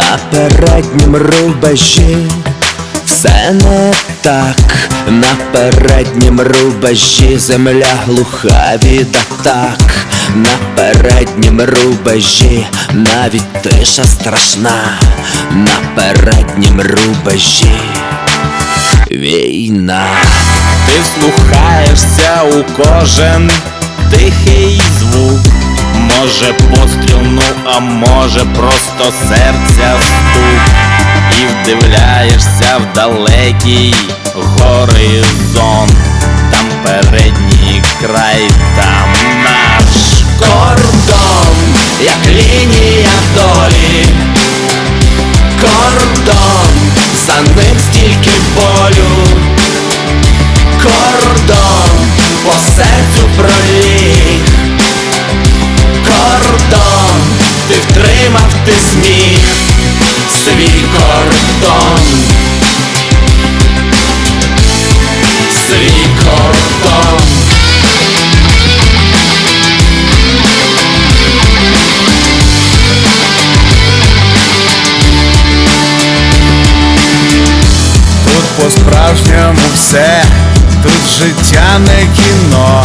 на переднім рубежі. Все не так на переднім рубежі земля глуха від атак на переднім рубежі навіть тиша страшна на переднім рубежі війна. Ти вслухаєшся у кожен тихий. Може постріл, ну а може просто серця стук. І вдивляєшся в далекий горизонт. Там передній край, там наш Кордон, як лінія долі, кордон, за ним стільки болю, по-справжньому все, тут життя не кіно,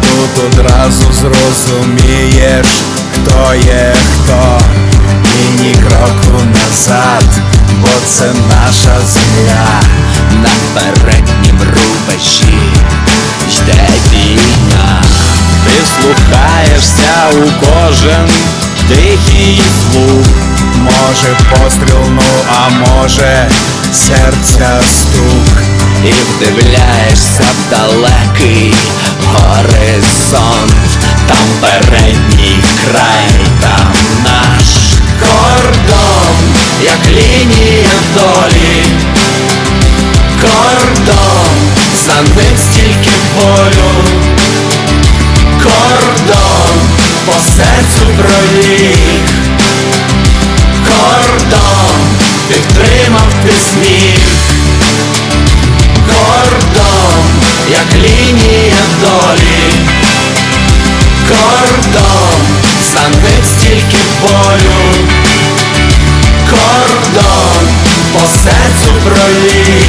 тут одразу зрозумієш, хто є хто, і ні кроку назад, бо це наша земля. на переднім рубежі йде війна, Ти слухаєшся у кожен тихий звук, може постріл, ну а може серця стук. І вдивляєшся в далекий горизонт, там передній край, там наш кордон, як лінія долі, кордон, за ним стільки болю, кордон, по серцю проліг, кордон, ти втримав ти зміг Sorry